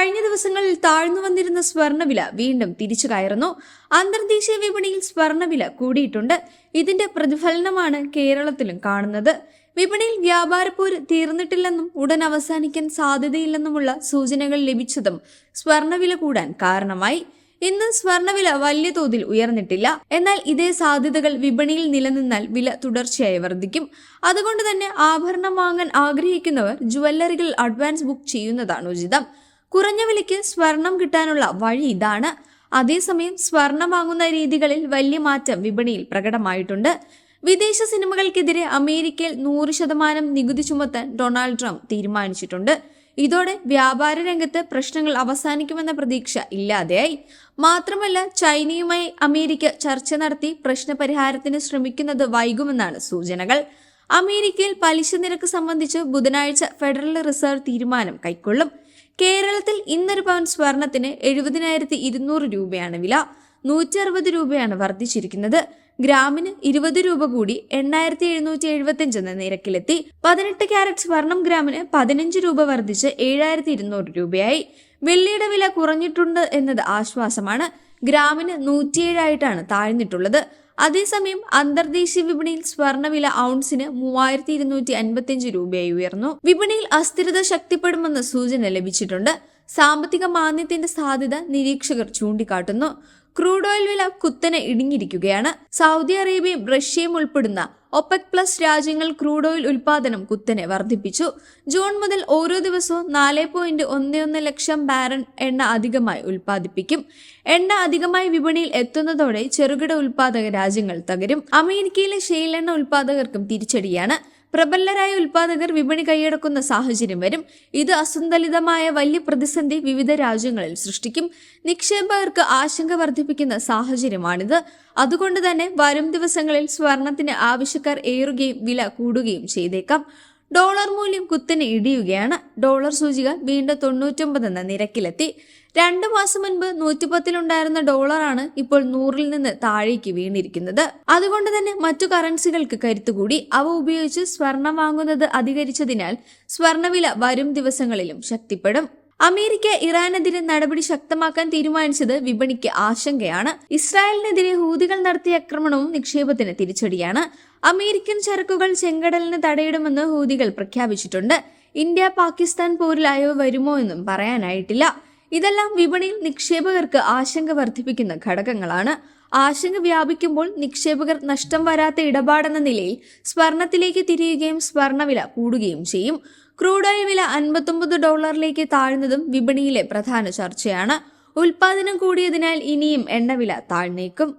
കഴിഞ്ഞ ദിവസങ്ങളിൽ താഴ്ന്നു വന്നിരുന്ന സ്വർണവില വീണ്ടും തിരിച്ചു കയറുന്നു. അന്തർദേശീയ വിപണിയിൽ സ്വർണവില കൂടിയിട്ടുണ്ട്. ഇതിന്റെ പ്രതിഫലനമാണ് കേരളത്തിലും കാണുന്നത്. വിപണിയിൽ വ്യാപാരപ്പോര് തീർന്നിട്ടില്ലെന്നും ഉടൻ അവസാനിക്കാൻ സാധ്യതയില്ലെന്നുമുള്ള സൂചനകൾ ലഭിച്ചതും സ്വർണവില കൂടാൻ കാരണമായി. ഇന്ന് സ്വർണവില വലിയ തോതിൽ ഉയർന്നിട്ടില്ല. എന്നാൽ ഇതേ സാധ്യതകൾ വിപണിയിൽ നിലനിന്നാൽ വില തുടർച്ചയായി വർദ്ധിക്കും. അതുകൊണ്ട് തന്നെ ആഭരണം വാങ്ങാൻ ആഗ്രഹിക്കുന്നവർ ജുവല്ലറികൾ അഡ്വാൻസ് ബുക്ക് ചെയ്യുന്നതാണ് ഉചിതം. കുറഞ്ഞ വിലയ്ക്ക് സ്വർണം കിട്ടാനുള്ള വഴി ഇതാണ്. അതേസമയം സ്വർണം വാങ്ങുന്ന രീതികളിൽ വലിയ മാറ്റം വിപണിയിൽ പ്രകടമായിട്ടുണ്ട്. വിദേശ സിനിമകൾക്കെതിരെ അമേരിക്കയിൽ നൂറ് ശതമാനം നികുതി ചുമത്താൻ ഡൊണാൾഡ് ട്രംപ് തീരുമാനിച്ചിട്ടുണ്ട്. ഇതോടെ വ്യാപാര രംഗത്ത് പ്രശ്നങ്ങൾ അവസാനിക്കുമെന്ന പ്രതീക്ഷ ഇല്ലാതെയായി. മാത്രമല്ല ചൈനയുമായി അമേരിക്ക ചർച്ച നടത്തി പ്രശ്നപരിഹാരത്തിന് ശ്രമിക്കുന്നത് വൈകുമെന്നാണ് സൂചനകൾ. അമേരിക്കയിൽ പലിശ നിരക്ക് സംബന്ധിച്ച് ബുധനാഴ്ച ഫെഡറൽ റിസർവ് തീരുമാനം കൈക്കൊള്ളും. കേരളത്തിൽ ഇന്നൊരു പവൻ സ്വർണത്തിന് എഴുപതിനായിരത്തി ഇരുന്നൂറ് രൂപയാണ് വില. നൂറ്റി അറുപത് രൂപയാണ് വർദ്ധിച്ചിരിക്കുന്നത്. ഗ്രാമിന് ഇരുപത് രൂപ കൂടി എണ്ണായിരത്തി എഴുന്നൂറ്റി എഴുപത്തി എന്ന നിരക്കിലെത്തി. പതിനെട്ട് ക്യാരറ്റ് സ്വർണം ഗ്രാമിന് പതിനഞ്ച് രൂപ വർദ്ധിച്ച് ഏഴായിരത്തി ഇരുന്നൂറ് രൂപയായി. വെള്ളിയുടെ വില കുറഞ്ഞിട്ടുണ്ട് എന്നത് ആശ്വാസമാണ്. ഗ്രാമിന് നൂറ്റിയേഴായിട്ടാണ് താഴ്ന്നിട്ടുള്ളത്. അതേസമയം അന്തർദേശീയ വിപണിയിൽ സ്വർണവില ഔൺസിന് മൂവായിരത്തി ഇരുന്നൂറ്റി അൻപത്തിയഞ്ച് രൂപയായി ഉയർന്നു. വിപണിയിൽ അസ്ഥിരത ശക്തിപ്പെടുമെന്ന സൂചന ലഭിച്ചിട്ടുണ്ട്. സാമ്പത്തിക മാന്ദ്യത്തിന്റെ സാധ്യത നിരീക്ഷകർ ചൂണ്ടിക്കാട്ടുന്നു. ക്രൂഡ് ഓയിൽ വില കുത്തനെ ഇടിഞ്ഞിരിക്കുകയാണ് സൗദി അറേബ്യയും റഷ്യയും ഉൾപ്പെടുന്ന ഒപെക് പ്ലസ് രാജ്യങ്ങൾ ക്രൂഡ് ഓയിൽ ഉൽപാദനം കുത്തനെ വർദ്ധിപ്പിച്ചു. ജൂൺ മുതൽ ഓരോ ദിവസവും നാല് പോയിന്റ് ഒന്ന് ഒന്ന് ലക്ഷം ബാരൻ എണ്ണ അധികമായി ഉൽപ്പാദിപ്പിക്കും എണ്ണ അധികമായി വിപണിയിൽ എത്തുന്നതോടെ ചെറുകിട ഉൽപാദക രാജ്യങ്ങൾ തകരും. അമേരിക്കയിലെ ഷെയിൽ എണ്ണ ഉൽപാദകർക്കും തിരിച്ചടിയാണ്. പ്രബലരായ ഉൽപാദകർ വിപണി കൈയടക്കുന്ന സാഹചര്യം വരും. ഇത് അസന്തുലിതമായ വലിയ പ്രതിസന്ധി വിവിധ രാജ്യങ്ങളിൽ സൃഷ്ടിക്കും. നിക്ഷേപകർക്ക് ആശങ്ക വർദ്ധിപ്പിക്കുന്ന സാഹചര്യമാണിത്. അതുകൊണ്ട് തന്നെ വരും ദിവസങ്ങളിൽ സ്വർണത്തിന് ആവശ്യക്കാർ ഏറുകയും വില കൂടുകയും ചെയ്തേക്കാം. ഡോളർ മൂല്യം കുത്തനെ ഇടിയുകയാണ്. ഡോളർ സൂചിക വീണ്ടും തൊണ്ണൂറ്റൊമ്പത് എന്ന നിരക്കിലെത്തി. രണ്ടു മാസം മുൻപ് നൂറ്റിപ്പത്തിലുണ്ടായിരുന്ന ഡോളറാണ് ഇപ്പോൾ നൂറിൽ നിന്ന് താഴേക്ക് വീണിരിക്കുന്നത്. അതുകൊണ്ട് തന്നെ മറ്റു കറൻസികൾക്ക് കരുത്തുകൂടി അവ ഉപയോഗിച്ച് സ്വർണം വാങ്ങുന്നത് അധികരിച്ചതിനാൽ സ്വർണവില വരും ദിവസങ്ങളിലും ശക്തിപ്പെടും. അമേരിക്ക ഇറാനെതിരെ നടപടി ശക്തമാക്കാൻ തീരുമാനിച്ചത് വിപണിക്ക് ആശങ്കയാണ്. ഇസ്രായേലിനെതിരെ ഹൂതികൾ നടത്തിയ ആക്രമണവും നിക്ഷേപത്തിന് തിരിച്ചടിയാണ്. അമേരിക്കൻ ചരക്കുകൾ ചെങ്കടലിന് തടയിടുമെന്ന് ഹൂതികൾ പ്രഖ്യാപിച്ചിട്ടുണ്ട്. ഇന്ത്യ പാകിസ്ഥാൻ പോരിൽ അയവ് വരുമോ എന്നും പറയാനായിട്ടില്ല. ഇതെല്ലാം വിപണിയിൽ നിക്ഷേപകർക്ക് ആശങ്ക വർദ്ധിപ്പിക്കുന്ന ഘടകങ്ങളാണ്. ആശങ്ക വ്യാപിക്കുമ്പോൾ നിക്ഷേപകർ നഷ്ടം വരാത്ത ഇടപാടെന്ന നിലയിൽ സ്വർണത്തിലേക്ക് തിരിയുകയും സ്വർണവില കൂടുകയും ചെയ്യും. ക്രൂഡ് ഓയിൽ വില അൻപത്തൊമ്പത് ഡോളറിലേക്ക് താഴ്ന്നതും വിപണിയിലെ പ്രധാന ചർച്ചയാണ്. ഉൽപാദനം കൂടിയതിനാൽ ഇനിയും എണ്ണവില താഴ്ന്നേക്കും.